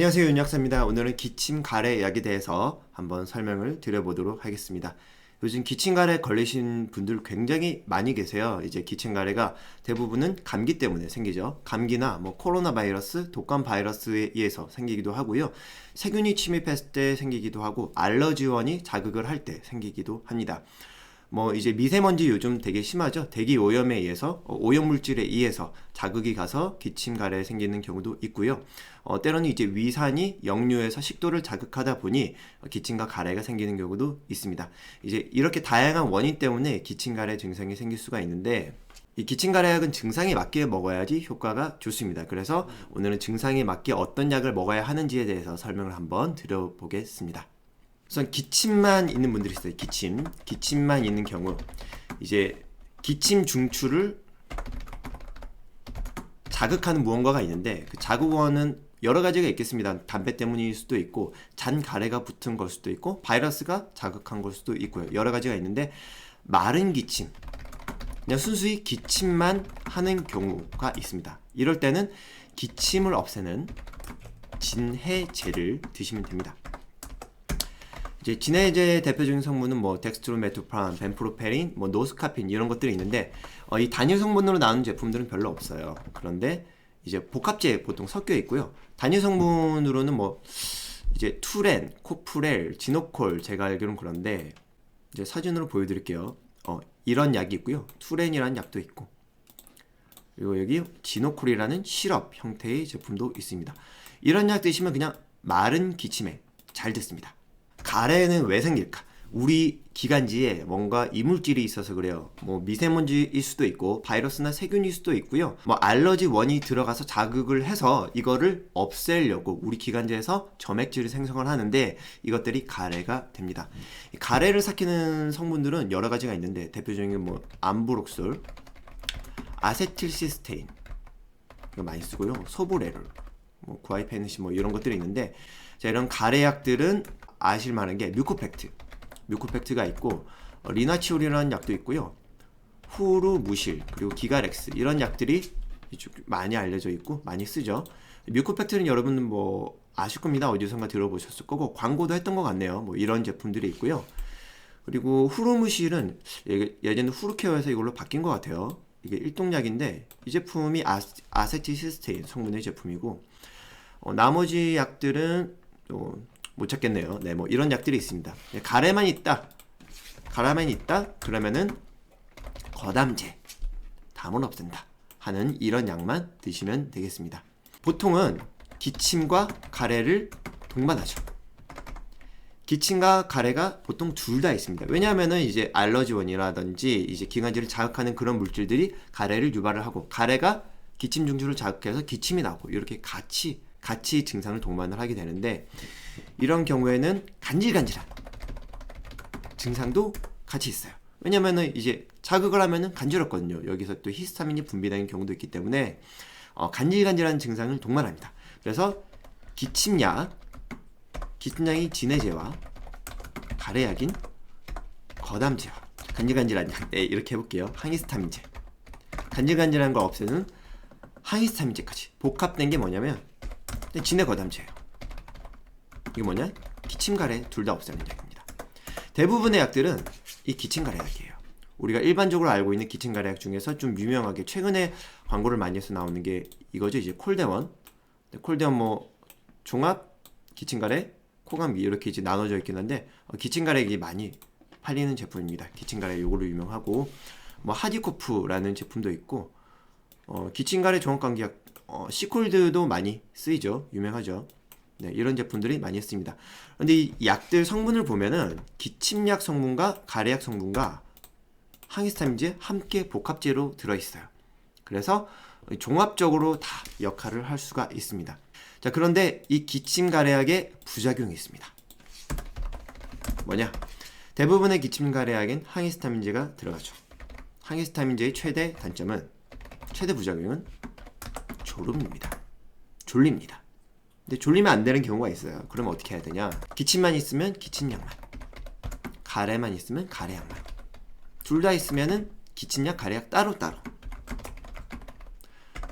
안녕하세요 윤약사입니다. 오늘은 기침 가래 약에 대해서 한번 설명을 드려보도록 하겠습니다. 요즘 기침 가래 걸리신 분들 굉장히 많이 계세요. 이제 기침 가래가 대부분은 감기 때문에 생기죠. 감기나 뭐 코로나 바이러스, 독감 바이러스에 의해서 생기기도 하고요. 세균이 침입했을 때 생기기도 하고 알러지원이 자극을 할 때 생기기도 합니다. 뭐 이제 미세먼지 요즘 되게 심하죠. 대기 오염에 의해서 어, 오염 물질에 의해서 자극이 가서 기침 가래 생기는 경우도 있고요. 어, 때로는 이제 위산이 역류해서 식도를 자극하다 보니 기침과 가래가 생기는 경우도 있습니다. 이제 이렇게 다양한 원인 때문에 기침 가래 증상이 생길 수가 있는데 이 기침 가래약은 증상에 맞게 먹어야지 효과가 좋습니다. 그래서 오늘은 증상에 맞게 어떤 약을 먹어야 하는지에 대해서 설명을 한번 드려보겠습니다. 우선 기침만 있는 분들이 있어요. 기침. 기침만 있는 경우 이제 기침 중추를 자극하는 무언가가 있는데 그 자극원은 여러 가지가 있겠습니다. 담배 때문일 수도 있고 잔 가래가 붙은 걸 수도 있고 바이러스가 자극한 걸 수도 있고요. 여러 가지가 있는데 마른 기침 그냥 순수히 기침만 하는 경우가 있습니다. 이럴 때는 기침을 없애는 진해제를 드시면 됩니다. 이제 진해제 대표적인 성분은 뭐 덱스트로메토프란, 벤프로페린, 뭐 노스카핀 이런 것들이 있는데 어, 이 단일 성분으로 나오는 제품들은 별로 없어요. 그런데 이제 복합제 보통 섞여 있고요. 단일 성분으로는 뭐 이제 투렌, 코프렐, 지노콜 제가 알기로는 그런데 이제 사진으로 보여드릴게요. 어, 이런 약이 있고요. 투렌이라는 약도 있고 그리고 여기 지노콜이라는 시럽 형태의 제품도 있습니다. 이런 약 드시면 그냥 마른 기침에 잘 됐습니다. 가래는 왜 생길까? 우리 기관지에 뭔가 이물질이 있어서 그래요. 뭐 미세먼지일 수도 있고 바이러스나 세균일 수도 있고요. 뭐 알러지 원이 들어가서 자극을 해서 이거를 없애려고 우리 기관지에서 점액질을 생성을 하는데 이것들이 가래가 됩니다. 가래를 삭히는 성분들은 여러 가지가 있는데 대표적인 뭐 암브록솔, 아세틸시스테인 이거 많이 쓰고요. 소브레롤, 뭐 구아이페니시 뭐 이런 것들이 있는데 자 이런 가래약들은 아실 만한 게 뮤코팩트, 뮤코팩트가 있고 어, 리나치올이라는 약도 있고요. 후루무실 그리고 기가렉스 이런 약들이 많이 알려져 있고 많이 쓰죠. 뮤코팩트는 여러분 뭐 아실 겁니다. 어디선가 들어보셨을 거고 광고도 했던 것 같네요. 뭐 이런 제품들이 있고요. 그리고 후루무실은 예전에 후루케어에서 이걸로 바뀐 것 같아요. 이게 일동약인데 이 제품이 아, 세티시스테인 성분의 제품이고 어, 나머지 약들은 또 못 찾겠네요. 네, 뭐 이런 약들이 있습니다. 네, 가래만 있다. 가래만 있다. 그러면은 거담제 담은 없앤다 하는 이런 약만 드시면 되겠습니다. 보통은 기침과 가래를 동반하죠. 기침과 가래가 보통 둘 다 있습니다. 왜냐하면은 이제 알러지 원이라든지 이제 기관지를 자극하는 그런 물질들이 가래를 유발을 하고 가래가 기침 중추를 자극해서 기침이 나고 이렇게 같이 같이 증상을 동반을 하게 되는데 이런 경우에는 간질간질한 증상도 같이 있어요. 왜냐면은 이제 자극을 하면은 간지럽거든요. 여기서 또 히스타민이 분비되는 경우도 있기 때문에 어, 간질간질한 증상을 동반합니다. 그래서 기침약, 기침약이 진해제와 가래약인 거담제와 간질간질한 약, 네, 이렇게 해볼게요. 항히스타민제. 간질간질한 걸 없애는 항히스타민제까지 복합된 게 뭐냐면 진해 거담제예요. 이게 뭐냐? 기침가래 둘 다 없애는 약입니다. 대부분의 약들은 이 기침가래 약이에요. 우리가 일반적으로 알고 있는 기침가래 약 중에서 좀 유명하게 최근에 광고를 많이 해서 나오는 게 이거죠. 이제 콜데원. 콜데원 뭐 종합 기침가래, 코감기 이렇게 이제 나눠져 있긴 한데 어, 기침가래액이 많이 팔리는 제품입니다. 기침가래 요걸로 유명하고 뭐 하디코프라는 제품도 있고 어, 기침가래 종합감기약 어, 시콜드도 많이 쓰이죠. 유명하죠. 네, 이런 제품들이 많이 쓰입니다. 그런데 이 약들 성분을 보면은 기침약 성분과 가래약 성분과 항히스타민제 함께 복합제로 들어있어요. 그래서 종합적으로 다 역할을 할 수가 있습니다. 자, 그런데 이 기침 가래약에 부작용이 있습니다. 뭐냐? 대부분의 기침 가래약엔 항히스타민제가 들어가죠. 항히스타민제의 최대 단점은 최대 부작용은 졸음입니다. 졸립니다. 근데 졸리면 안 되는 경우가 있어요. 그러면 어떻게 해야 되냐? 기침만 있으면 기침약만. 가래만 있으면 가래약만. 둘 다 있으면은 기침약, 가래약 따로따로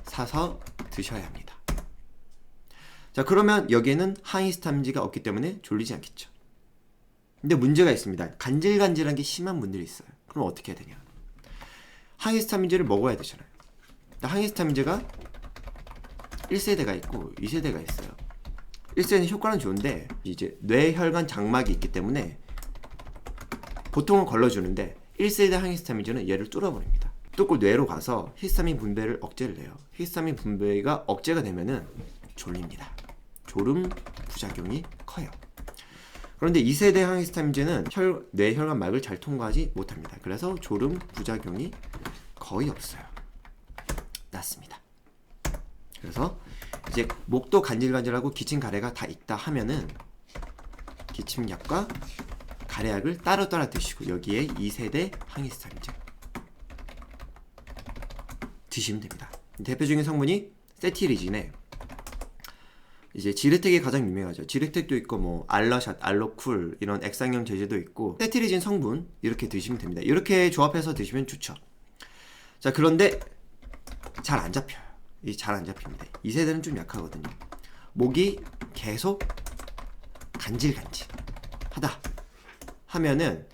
사서 드셔야 합니다. 자 그러면 여기에는 항히스타민제가 없기 때문에 졸리지 않겠죠. 근데 문제가 있습니다. 간질간질한 게 심한 분들이 있어요. 그럼 어떻게 해야 되냐? 항히스타민제를 먹어야 되잖아요. 항히스타민제가 1세대가 있고 2세대가 있어요. 1세대는 효과는 좋은데 이제 뇌혈관 장막이 있기 때문에 보통은 걸러주는데 1세대 항히스타민제는 얘를 뚫어버립니다. 뚫고 뇌로 가서 히스타민 분배를 억제를 해요. 히스타민 분배가 억제가 되면은 졸립니다. 졸음 부작용이 커요. 그런데 2세대 항히스타민제는 혈, 뇌혈관 막을 잘 통과하지 못합니다. 그래서 졸음 부작용이 거의 없어요. 낫습니다. 그래서 이제 목도 간질간질하고 기침 가래가 다 있다 하면은 기침약과 가래약을 따로 따로 드시고 여기에 2세대 항히스타민제 드시면 됩니다. 대표적인 성분이 세티리진에 이제 지르텍이 가장 유명하죠. 지르텍도 있고 뭐 알러샷, 알로쿨 이런 액상형 제제도 있고 세티리진 성분 이렇게 드시면 됩니다. 이렇게 조합해서 드시면 좋죠. 자 그런데 잘 안 잡혀요. 이잘안 잡힙니다. 이 세대는 좀 약하거든요. 목이 계속 간질간질 하다 하면은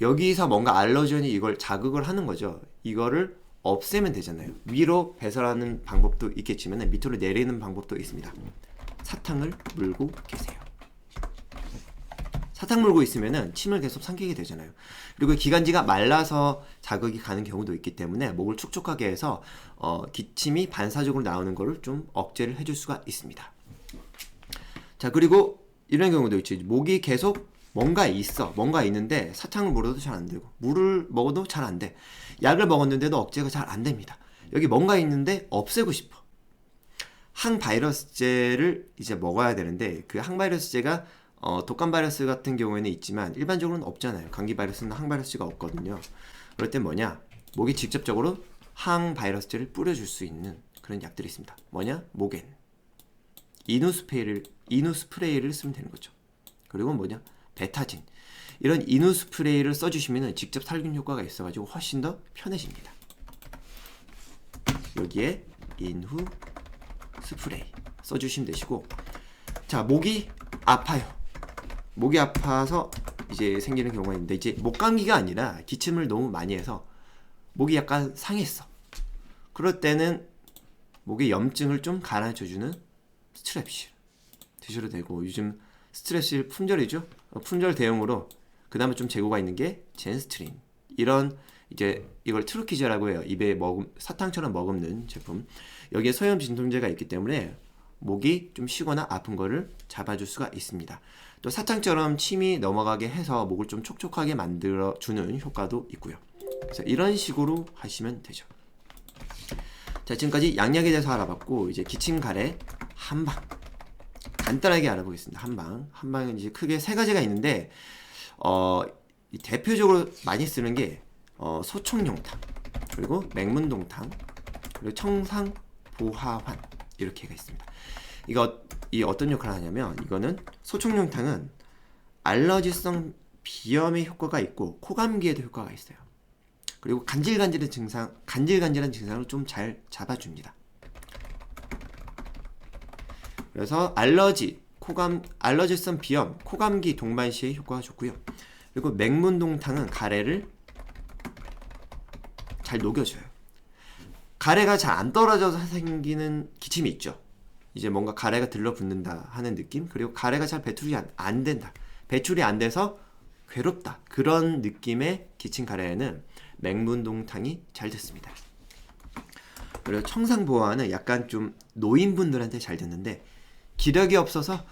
여기서 뭔가 알러전이 이걸 자극을 하는 거죠. 이거를 없애면 되잖아요. 위로 배설하는 방법도 있겠지만 밑으로 내리는 방법도 있습니다. 사탕을 물고 계세요. 사탕 물고 있으면은 침을 계속 삼키게 되잖아요. 그리고 기관지가 말라서 자극이 가는 경우도 있기 때문에 목을 촉촉하게 해서 어, 기침이 반사적으로 나오는 것을 좀 억제를 해줄 수가 있습니다. 자 그리고 이런 경우도 있지. 목이 계속 뭔가 있어, 뭔가 있는데 사탕을 물어도 잘 안 되고 물을 먹어도 잘 안 돼. 약을 먹었는데도 억제가 잘 안 됩니다. 여기 뭔가 있는데 없애고 싶어. 항바이러스제를 이제 먹어야 되는데 그 항바이러스제가 어, 독감 바이러스 같은 경우에는 있지만 일반적으로는 없잖아요. 감기 바이러스는 항바이러스가 없거든요. 그럴 때 뭐냐? 목이 직접적으로 항바이러스제를 뿌려줄 수 있는 그런 약들이 있습니다. 뭐냐? 모겐. 이누스페이를 이누스프레이를 쓰면 되는 거죠. 그리고 뭐냐? 베타진. 이런 이누 스프레이를 써주시면 직접 살균 효과가 있어가지고 훨씬 더 편해집니다. 여기에 인후 스프레이 써주시면 되시고 자 목이 아파요. 목이 아파서 이제 생기는 경우가 있는데 이제 목 감기가 아니라 기침을 너무 많이 해서 목이 약간 상했어. 그럴 때는 목의 염증을 좀 가라앉혀주는 스트랩실 드셔도 되고 요즘 스트랩실 품절이죠. 어, 품절 대용으로 그 다음에 좀 재고가 있는 게 젠스트린 이런 이제 이걸 트루키제라고 해요. 입에 머금 사탕처럼 머금는 제품. 여기에 소염 진통제가 있기 때문에 목이 좀 쉬거나 아픈 거를 잡아줄 수가 있습니다. 또 사탕처럼 침이 넘어가게 해서 목을 좀 촉촉하게 만들어 주는 효과도 있고요. 그래서 이런 식으로 하시면 되죠. 자 지금까지 양약에 대해서 알아봤고 이제 기침 가래 한방 간단하게 알아보겠습니다. 한방 한방은 이제 크게 세 가지가 있는데 어, 대표적으로 많이 쓰는 게 어, 소청룡탕 그리고 맹문동탕 그리고 청상 보하환 이렇게 가 있습니다. 이거 이 어떤 역할을 하냐면 이거는 소청룡탕은 알러지성 비염의 효과가 있고 코감기에도 효과가 있어요. 그리고 간질간질한 증상, 간질간질한 증상을 좀 잘 잡아줍니다. 그래서 알러지, 코감, 알러지성 비염, 코감기 동반시에 효과가 좋고요. 그리고 맹문동탕은 가래를 잘 녹여줘요. 가래가 잘 안 떨어져서 생기는 기침이 있죠. 이제 뭔가 가래가 들러붙는다 하는 느낌? 그리고 가래가 잘 배출이 안, 안 된다. 배출이 안 돼서 괴롭다. 그런 느낌의 기침 가래에는 맹문동탕이 잘 됐습니다. 그리고 청상보화는 약간 좀 노인분들한테 잘 됐는데 기력이 없어서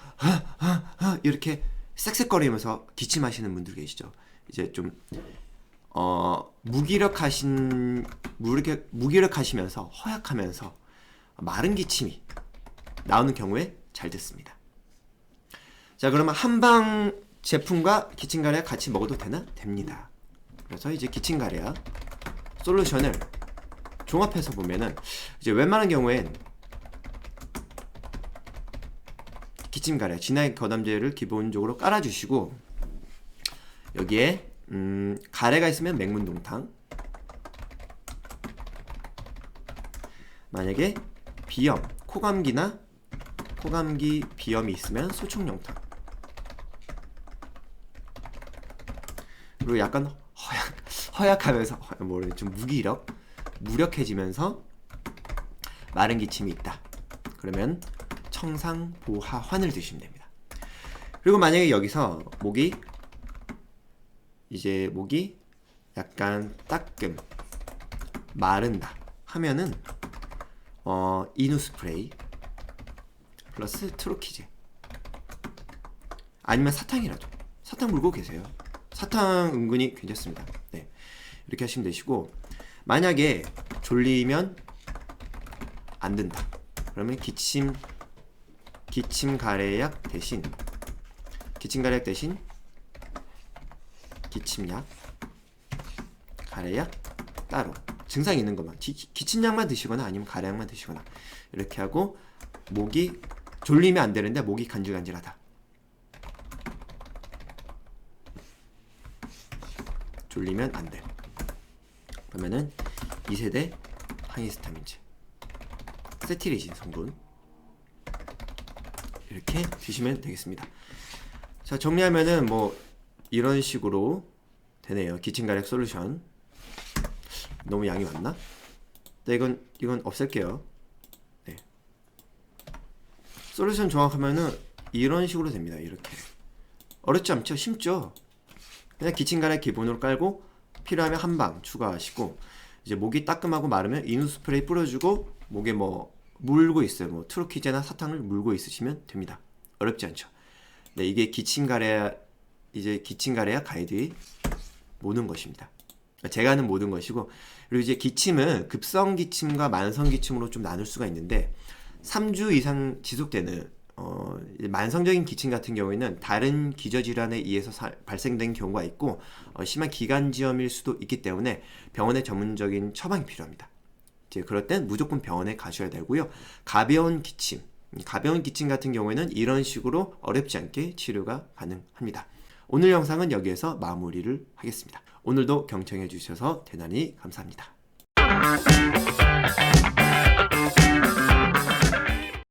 이렇게 쌕쌕거리면서 기침하시는 분들 계시죠. 이제 좀 어, 무기력하신 무기력, 무기력하시면서 허약하면서 마른 기침이 나오는 경우에 잘 됐습니다. 자, 그러면 한방 제품과 기침 가래약 같이 먹어도 되나? 됩니다. 그래서 이제 기침 가래약 솔루션을 종합해서 보면은 이제 웬만한 경우엔 기침 가래 진하게 거담제를 기본적으로 깔아주시고 여기에 음, 가래가 있으면 맹문동탕 만약에 비염, 코감기나 코감기 비염이 있으면 소총 용탕. 그리고 약간 허약 허약하면서 허- 뭐래 좀 무기력 무력해지면서 마른 기침이 있다. 그러면 청상보하환을 드시면 됩니다. 그리고 만약에 여기서 목이 이제 목이 약간 따끔 마른다 하면은 어 이누 스프레이 플러스 트로키제 아니면 사탕이라도 사탕 물고 계세요. 사탕 은근히 괜찮습니다. 네 이렇게 하시면 되시고 만약에 졸리면 안 된다. 그러면 기침 기침 가래약 대신 기침 가래약 대신 기침약. 가래약 따로. 증상 있는 것만. 기, 기침약만 드시거나 아니면 가래약만 드시거나. 이렇게 하고 목이 졸리면 안 되는데 목이 간질간질하다. 졸리면 안 돼. 그러면은 2세대 항히스타민제. 세티리진 성분. 이렇게 드시면 되겠습니다. 자 정리하면은 뭐 이런 식으로 되네요. 기침가력 솔루션 너무 양이 많나? 네 이건 이건 없앨게요. 네 솔루션 정확하면은 이런 식으로 됩니다. 이렇게 어렵지 않죠? 쉽죠? 그냥 기침가락 기본으로 깔고 필요하면 한 방 추가하시고 이제 목이 따끔하고 마르면 이누 스프레이 뿌려주고 목에 뭐 물고 있어요. 뭐 트로키제나 사탕을 물고 있으시면 됩니다. 어렵지 않죠. 네, 이게 기침가래야 이제 기침가래야 가이드의 모든 것입니다. 제가 하는 모든 것이고 그리고 이제 기침은 급성 기침과 만성 기침으로 좀 나눌 수가 있는데 3주 이상 지속되는 어, 만성적인 기침 같은 경우에는 다른 기저질환에 의해서 사- 발생된 경우가 있고 어, 심한 기관지염일 수도 있기 때문에 병원의 전문적인 처방이 필요합니다. 이제 그럴 땐 무조건 병원에 가셔야 되고요. 가벼운 기침, 음, 가벼운 기침 같은 경우에는 이런 식으로 어렵지 않게 치료가 가능합니다. 오늘 영상은 여기에서 마무리를 하겠습니다. 오늘도 경청해 주셔서 대단히 감사합니다.